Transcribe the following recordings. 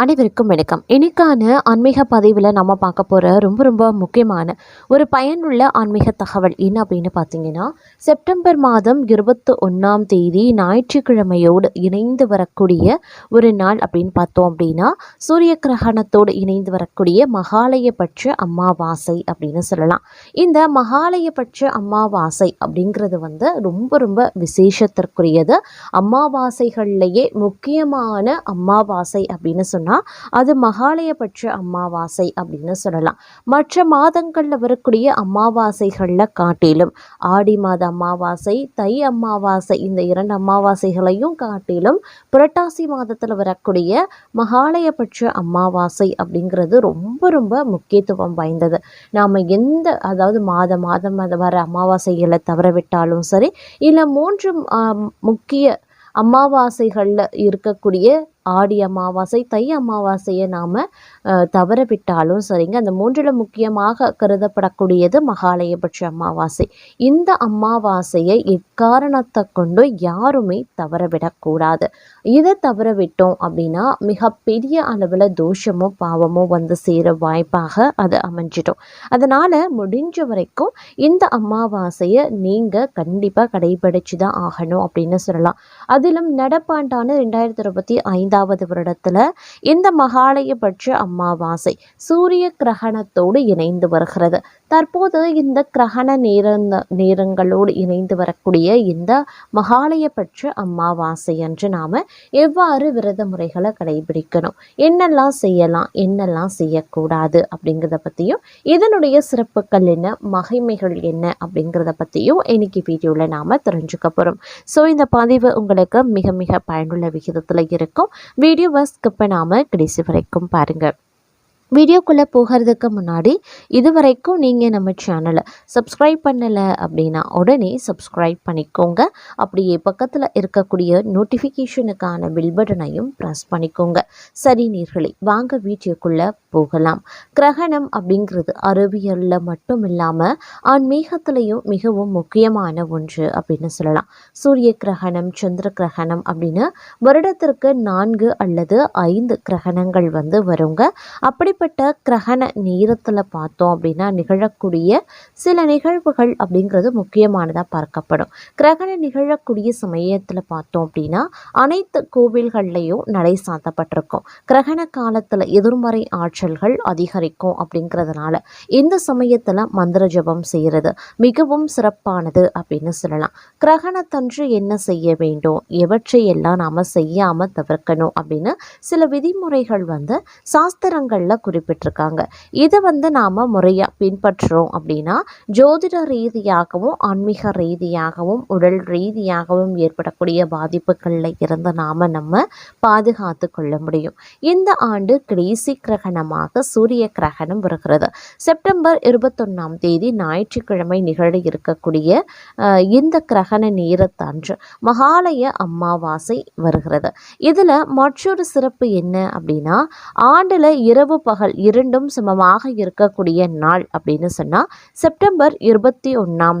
அனைவருக்கும் வணக்கம். இன்னைக்கான ஆன்மீக பதிவில் நம்ம பார்க்க போகிற ரொம்ப ரொம்ப முக்கியமான ஒரு பயனுள்ள ஆன்மீக தகவல் என்ன அப்படின்னு பார்த்தீங்கன்னா செப்டம்பர் மாதம் இருபத்தி ஒன்றாம் தேதி ஞாயிற்றுக்கிழமையோடு இணைந்து வரக்கூடிய ஒரு நாள் அப்படின்னு பார்த்தோம் அப்படின்னா சூரிய கிரகணத்தோடு இணைந்து வரக்கூடிய மகாலயபட்ச அம்மாவாசை அப்படின்னு சொல்லலாம். இந்த மகாலயபட்ச அம்மாவாசை அப்படிங்கிறது வந்து ரொம்ப ரொம்ப விசேஷத்திற்குரியது. அம்மாவாசைகள்லேயே முக்கியமான அம்மாவாசை அப்படின்னு சொன்னால் அது மகாலயபட்ச அமாவாசை அப்படின்னு சொல்லலாம். மற்ற மாதங்களில் வரக்கூடிய அமாவாசைகளில் காட்டிலும் ஆடி மாத அமாவாசை தை அமாவாசை இந்த இரண்டு அமாவாசைகளையும் காட்டிலும் புரட்டாசி மாதத்தில் வரக்கூடிய மகாலயபட்ச அமாவாசை அப்படிங்கிறது ரொம்ப ரொம்ப முக்கியத்துவம் வாய்ந்தது. நாம் எந்த அதாவது மாத மாதம் அது வர அமாவாசைகளை தவறவிட்டாலும் சரி இல்லை மூன்று முக்கிய அமாவாசைகளில் இருக்கக்கூடிய ஆடி அமாவாசை தை அமாவாசையை நாம் தவற விட்டாலும் சரிங்க. அந்த மூன்றில் முக்கியமாக கருதப்படக்கூடியது மகாலயபட்ச அமாவாசை. இந்த அமாவாசையை எக்காரணத்தை கொண்டு யாருமே தவற விடக்கூடாது இதை தவற விட்டோம் அப்படின்னா மிகப்பெரிய அளவில் தோஷமோ பாவமோ வந்து சேர வாய்ப்பாக அது அமைஞ்சிடும். அதனால் முடிஞ்ச வரைக்கும் இந்த அமாவாசையை நீங்கள் கண்டிப்பாக கடைபிடிச்சு தான் ஆகணும் அப்படின்னு சொல்லலாம். அதிலும் நடப்பாண்டான ரெண்டாயிரத்தி இருபத்தி ஐந்தாவது வருடத்தில் இந்த மகாலயபட்ச அமாவாசை சூரிய கிரகணத்தோடு இணைந்து வருகிறது. தற்போது இந்த கிரகண நேர நேரங்களோடு இணைந்து வரக்கூடிய இந்த மகாலயபட்ச அமாவாசை அன்று நாம் எவ்வாறு விரத முறைகளை கடைபிடிக்கணும்? என்னெல்லாம் செய்யலாம்? என்னெல்லாம் செய்யக்கூடாது? அப்படிங்கிறத பற்றியும் இதனுடைய சிறப்புகள் என்ன? மகிமைகள் என்ன? அப்படிங்கிறத பற்றியும் இன்னைக்கு வீடியோவில் நாம் தெரிஞ்சுக்க போகிறோம் ஸோ இந்த பதிவு உங்களுக்கு மிக மிக பயனுள்ள விகிதத்தில் இருக்கும். வீடியோவை ஸ்கிப் பண்ணாமல் கடைசி வரைக்கும் பாருங்கள் வீடியோக்குள்ளே போகிறதுக்கு முன்னாடி இது வரைக்கும் நீங்கள் நம்ம சேனலை சப்ஸ்கிரைப் பண்ணலை அப்படின்னா உடனே சப்ஸ்கிரைப் பண்ணிக்கோங்க. அப்படியே பக்கத்தில் இருக்கக்கூடிய நோட்டிஃபிகேஷனுக்கான பில் பட்டனையும் ப்ரெஸ் பண்ணிக்கோங்க. சரி நீர்களே வாங்க வீடியோக்குள்ளே போகலாம். கிரகணம் அப்படிங்கிறது அறிவியலில் மட்டும் இல்லாமல் ஆன்மீகத்திலையும் மிகவும் முக்கியமான ஒன்று அப்படின்னு சொல்லலாம். சூரிய கிரகணம் சந்திர கிரகணம் அப்படின்னு வருடத்திற்கு நான்கு அல்லது ஐந்து கிரகணங்கள் வந்து வருங்க. அப்படி இப்படிப்பட்ட கிரகண நேரத்தில் பார்த்தோம் அப்படின்னா நிகழக்கூடிய சில நிகழ்வுகள் அப்படிங்கிறது முக்கியமானதாக பார்க்கப்படும். கிரகணம் நிகழக்கூடிய சமயத்தில் பார்த்தோம் அப்படின்னா அனைத்து கோவில்கள்லையும் நடை சாத்தப்பட்டிருக்கும். கிரகண காலத்தில் எதிர்மறை ஆற்றல்கள் அதிகரிக்கும் அப்படிங்கிறதுனால இந்த சமயத்தில் மந்திர ஜபம் செய்கிறது மிகவும் சிறப்பானது அப்படின்னு சொல்லலாம். கிரகணத்தன்று என்ன செய்ய வேண்டும்? எவற்றை எல்லாம் நாம் செய்யாமல் தவிர்க்கணும் அப்படின்னு சில விதிமுறைகள் வந்து சாஸ்திரங்களில் குறிப்பிட்டிருக்காங்க. இதை வந்து நாம் முறையாக பின்பற்றுறோம் அப்படின்னா ஜோதிட ரீதியாகவும் ஆன்மீக ரீதியாகவும் உடல் ரீதியாகவும் ஏற்படக்கூடிய பாதிப்புகளில் இருந்து நாம் நம்ம பாதுகாத்து கொள்ள முடியும். இந்த ஆண்டு கிரேசி கிரகணமாக சூரிய கிரகணம் வருகிறது. செப்டம்பர் இருபத்தொன்னாம் தேதி ஞாயிற்றுக்கிழமை நிகழ இருக்கக்கூடிய இந்த கிரகண நேரத்தன்று மகாலய அமாவாசை வருகிறது. இதில் மற்றொரு சிறப்பு என்ன அப்படின்னா ஆண்டில் இரவு பகல் இரண்டும் சமமாக இருக்கக்கூடிய நாள் அப்படின்னு சொன்னால் செப்டம்பர் இருபத்தி ஒன்றாம்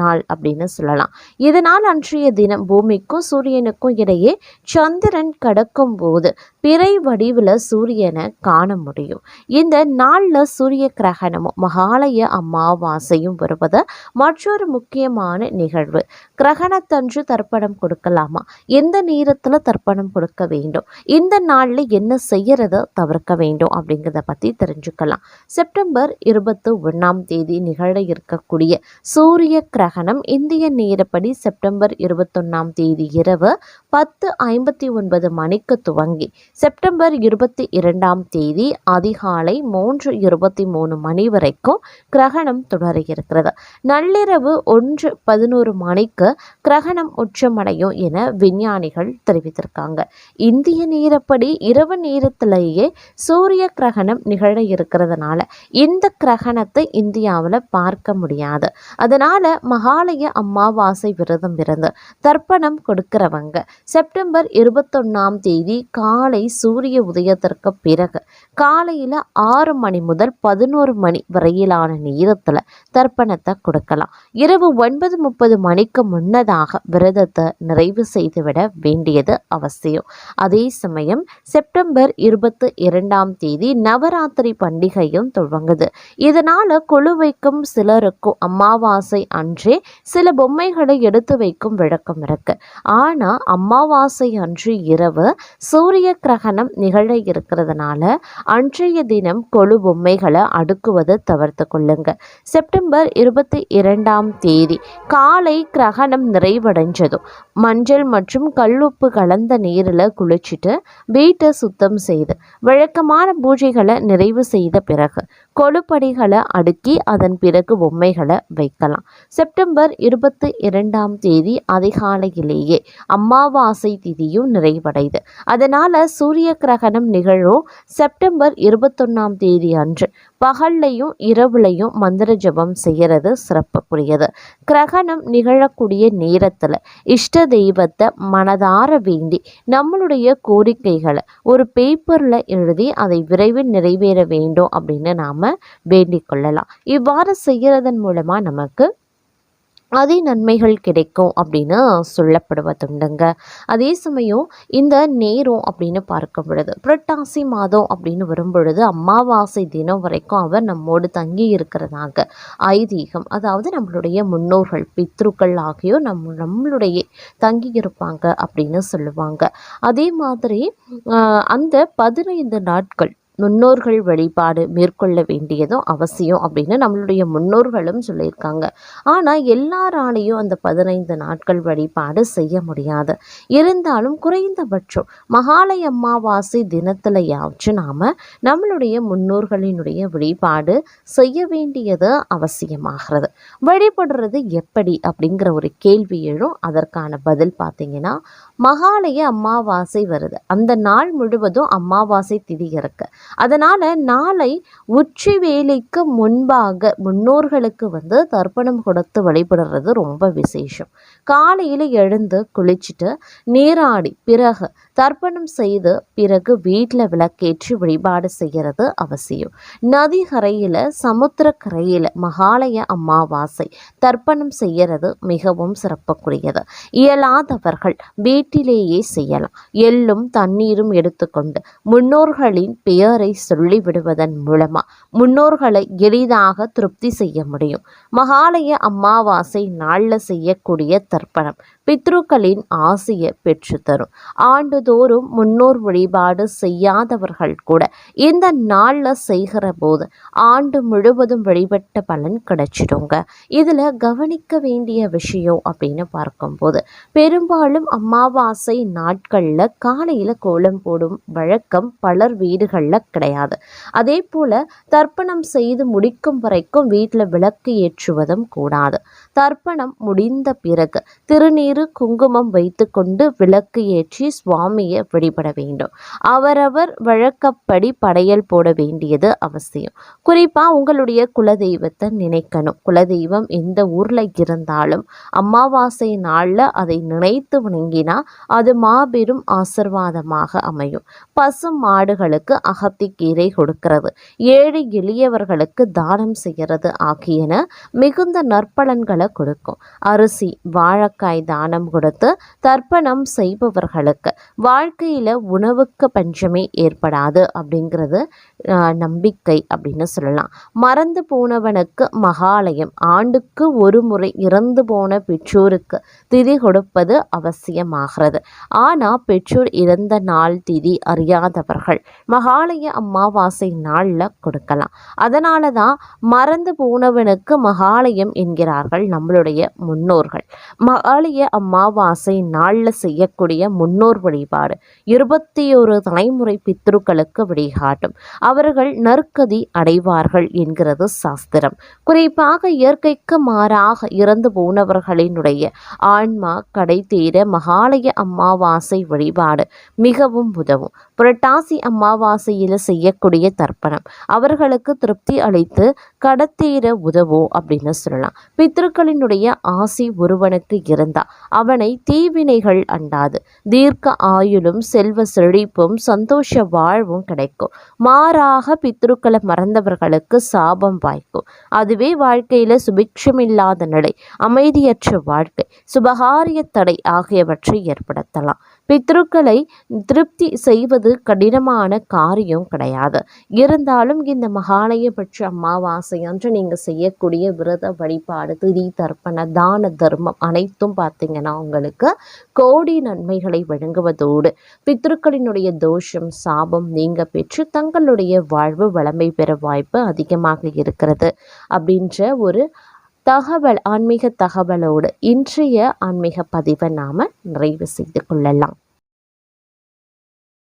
நாள் அப்படின்னு சொல்லலாம். இதனால் அன்றைய தினம் பூமிக்கும் சூரியனுக்கும் இடையே சந்திரன் கடக்கும் போது பிறை வடிவில் சூரியனை காண முடியும். இந்த நாளில் சூரிய கிரகணமும் மகாலய அமாவாசையும் வருவது மற்றொரு முக்கியமான நிகழ்வு. கிரகணத்தன்று தர்ப்பணம் கொடுக்கலாமா? எந்த நேரத்தில் தர்ப்பணம் கொடுக்க வேண்டும்? இந்த நாளில் என்ன செய்யறத தவிர்க்க வேண்டும் அப்படிங்கிறத பற்றி தெரிஞ்சுக்கலாம். செப்டம்பர் இருபத்தி ஒன்றாம் தேதி நிகழ இருக்கக்கூடிய சூரிய கிரகணம் இந்திய நேரப்படி செப்டம்பர் இருபத்தொன்னாம் தேதி இரவு பத்து ஐம்பத்தி ஒன்பது மணிக்கு துவங்கி செப்டம்பர் இருபத்தி இரண்டாம் தேதி அதிகாலை மூன்று இருபத்தி மூணு மணி வரைக்கும் கிரகணம் தொடர இருக்கிறது நள்ளிரவு ஒன்று பதினோரு மணிக்கு கிரகணம் உச்சமடையும் என விஞ்ஞானிகள் தெரிவித்திருக்காங்க. இந்திய நேரப்படி இரவு நேரத்திலேயே சூரிய கிரகணம் நிகழ இருக்கிறதுனால இந்த கிரகணத்தை இந்தியாவில் பார்க்க முடியாது. அதனால மகாலய அமாவாசை விரதம் இருந்து தர்ப்பணம் கொடுக்கிறவங்க செப்டம்பர் இருபத்தொன்னாம் தேதி காலை சூரிய உதயத்திற்கு பிறகு காலையில் ஆறு மணி முதல் பதினோரு மணி வரையிலான நேரத்தில் தர்ப்பணத்தை கொடுக்கலாம். இரவு ஒன்பது முப்பது மணிக்கு முன்னதாக விரதத்தை நிறைவு செய்துவிட வேண்டியது அவசியம். அதே சமயம் செப்டம்பர் இருபத்தி இரண்டாம் தேதி நவராத்திரி பண்டிகையும் துவங்குது. இதனால் குழுவைக்கும் சிலருக்கும் அமாவாசை அன்றே சில பொம்மைகளை எடுத்து வைக்கும் வழக்கம் இருக்கு. ஆனால் அமாவாசை அன்று இரவு சூரிய கிரகணம் நிகழ இருக்கிறதுனால அன்றைய தினம் கொழு பொம்மைகளை அடுக்குவதை தவிர்த்து கொள்ளுங்க. செப்டம்பர் இருபத்தி இரண்டாம் தேதி காலை கிரகணம் நிறைவடைஞ்சதும் மஞ்சள் மற்றும் கல்லுப்பு கலந்த நீரில் குளிச்சுட்டு வீட்டை சுத்தம் செய்து வழக்கமான பூஜைகளை நிறைவு செய்த பிறகு கொழுப்படிகளை அடுக்கி அதன் பிறகு பொம்மைகளை வைக்கலாம். செப்டம்பர் இருபத்தி இரண்டாம் தேதி அதிகாலையிலேயே அமாவாசை திதியும் நிறைவடைது. அதனால் சூரிய கிரகணம் நிகழும் செப்டம்பர் இருபத்தொன்னாம் தேதி அன்று பகல்லையும் இரவுலையும் மந்திர ஜபம் செய்கிறது சிறப்புக்குரியது. கிரகணம் நிகழக்கூடிய நேரத்தில் இஷ்ட தெய்வத்தை மனதார வேண்டி நம்மளுடைய கோரிக்கைகளை ஒரு பேப்பரில் எழுதி அதை விரைவில் நிறைவேற வேண்டும் அப்படின்னு நாம் வேண்டிக் கொள்ளலாம். இவ்வாறு செய்கிறதன் மூலமாக நமக்கு அதே நன்மைகள் கிடைக்கும் அப்படின்னு சொல்லப்படுவதுண்டுங்க அதே சமயம் இந்த நேரம் அப்படின்னு பார்க்கும் பொழுது புரட்டாசி மாதம் அப்படின்னு வரும் பொழுது அமாவாசை தினம் வரைக்கும் அவர் நம்மோடு தங்கி இருக்கிறதாக ஐதீகம் அதாவது நம்மளுடைய முன்னோர்கள் பித்ருக்கள் ஆகியோர் நம் நம்மளுடைய தங்கி இருப்பாங்க அப்படின்னு சொல்லுவாங்க. அதே மாதிரி அந்த பதினைந்து நாட்கள் முன்னோர்கள் வழிபாடு மேற்கொள்ள வேண்டியதும் அவசியம் அப்படின்னு நம்மளுடைய முன்னோர்களும் சொல்லியிருக்காங்க. ஆனால் எல்லாராலையும் அந்த பதினைந்து நாட்கள் வழிபாடு செய்ய முடியாது. இருந்தாலும் குறைந்தபட்சம் மகாலய அமாவாசை தினத்திலையாச்சும் நாம் நம்மளுடைய முன்னோர்களினுடைய வழிபாடு செய்ய வேண்டியது அவசியமாகிறது. வழிபடுறது எப்படி அப்படிங்கிற ஒரு கேள்வி எழும். அதற்கான பதில் பார்த்தீங்கன்னா மகாலய அமாவாசை வருது. அந்த நாள் முழுவதும் அமாவாசை திதி இருக்குது அதனால் நாளை உச்சி வேலைக்கு முன்பாக முன்னோர்களுக்கு வந்து தர்ப்பணம் கொடுத்து வழிபடுறது ரொம்ப விசேஷம். காலையில் எழுந்து குளிச்சுட்டு நீராடி பிறகு தர்ப்பணம் செய்து பிறகு வீட்டில் விளக்கேற்றி வழிபாடு செய்கிறது அவசியம். நதி கரையில் சமுத்திர கரையில் மகாலய அமாவாசை தர்ப்பணம் செய்கிறது மிகவும் சிறப்புக்குரியது. இயலாதவர்கள் வீட்டிலேயே செய்யலாம். எள்ளும் தண்ணீரும் எடுத்துக்கொண்டு முன்னோர்களின் பெயர் சொல்லிவிடுவதன் மூலமா முன்னோர்களை எளிதாக திருப்தி செய்ய முடியும். மகாலய அமாவாசை நாளில் செய்யக்கூடிய தர்ப்பணம். பித்ருக்களின் ஆசையை பெற்றுத்தரும் ஆண்டுதோறும் முன்னோர் வழிபாடு செய்யாதவர்கள் கூட இந்த நாளில் செய்கிற போது ஆண்டு முழுவதும் வழிபட்ட பலன் கிடைச்சிடுங்க. இதில் கவனிக்க வேண்டிய விஷயம் அப்படின்னு பார்க்கும்போது பெரும்பாலும் அமாவாசை நாட்களில் காலையில் கோலம் போடும் வழக்கம் பலர் வீடுகளில் கிடையாது. அதே போல் தர்ப்பணம் செய்து முடிக்கும் வரைக்கும் வீட்டில் விளக்கு ஏற்றுவதும் கூடாது. தர்ப்பணம் முடிந்த பிறகு திருநீர் சிறு குங்குமம் வைத்துக்கொண்டு விளக்கு ஏற்றி சுவாமியை வழிபட வேண்டும். அவரவர் வழக்கப்படி படையல் போட வேண்டியது அவசியம். குறிப்பாக உங்களுடைய குலதெய்வத்தை நினைக்கணும். குலதெய்வம் எந்த ஊரில் இருந்தாலும் அமாவாசை நாளில் அதை நினைத்து வணங்கினா அது மாபெரும் ஆசிர்வாதமாக அமையும். பசு மாடுகளுக்கு அகத்திக்கீரை கொடுக்கிறது. ஏழை எளியவர்களுக்கு தானம் செய்கிறது ஆகியன மிகுந்த நற்பலன்களை கொடுக்கும். அரிசி வாழைக்காய் தானம் கொடுத்து தர்ப்பணம் செய்பவர்களுக்கு வாழ்க்கையில் உணவுக்கு பஞ்சமே ஏற்படாது அப்படிங்கிறது நம்பிக்கை அப்படின்னு சொல்லலாம். மறந்து போனவனுக்கு மகாலயம் ஆண்டுக்கு ஒரு முறை இறந்து போன பெற்றோருக்கு திதி கொடுப்பது அவசியமாகிறது. ஆனால் பெற்றோர் இறந்த நாள் திதி அறியாதவர்கள் மகாலய அமாவாசை நாளில் கொடுக்கலாம். அதனால தான் மறந்து போனவனுக்கு மகாலயம் என்கிறார்கள் நம்மளுடைய முன்னோர்கள். மகாலய அமாவாசை நாளில் செய்யக்கூடிய முன்னோர் வழிபாடு. இருபத்தி ஒரு தலைமுறை பித்ருக்களுக்கு வழிகாட்டும். அவர்கள் நற்கதி அடைவார்கள் என்கிறது சாஸ்திரம். குறிப்பாக இயற்கைக்கு மாறாக இறந்து போனவர்களினுடைய ஆன்மா கடை தீர மகாலய அமாவாசை வழிபாடு மிகவும் உதவும். புரட்டாசி அமாவாசையில் செய்யக்கூடிய தர்ப்பணம். அவர்களுக்கு திருப்தி அளித்து கடத்தீர உதவும் அப்படின்னு சொல்லலாம். பித்ருக்களினுடைய ஆசி ஒருவனுக்கு இருந்தா அவனை தீவினைகள் அண்டாது. தீர்க்க ஆயுளும் செல்வ செழிப்பும் சந்தோஷ வாழ்வும் கிடைக்கும். மாறாக பித்ருக்களை மறந்தவர்களுக்கு சாபம் வாய்க்கும். அதுவே வாழ்க்கையில் சுபிக்ஷமில்லாத நிலை அமைதியற்ற வாழ்க்கை சுபகாரிய தடை ஆகியவற்றை ஏற்படுத்தலாம். பித்ருக்களை திருப்தி செய்வது கடினமான காரியம் கிடையாது. இருந்தாலும் இந்த மகாலயபட்ச அமாவாசை அன்று நீங்கள் செய்யக்கூடிய விரத வழிபாடு திதி தர்ப்பண தான தர்மம் அனைத்தும் பார்த்தீங்கன்னா உங்களுக்கு கோடி நன்மைகளை வழங்குவதோடு பித்ருக்களினுடைய தோஷம் சாபம் நீங்க பெற்று தங்களுடைய வாழ்வு வளமை பெற வாய்ப்பு அதிகமாக இருக்கிறது அப்படின்ற ஒரு தகவல் ஆன்மீக தகவலோடு இன்றைய ஆன்மீக பதிவை நாம் நிறைவு செய்து கொள்ளலாம்.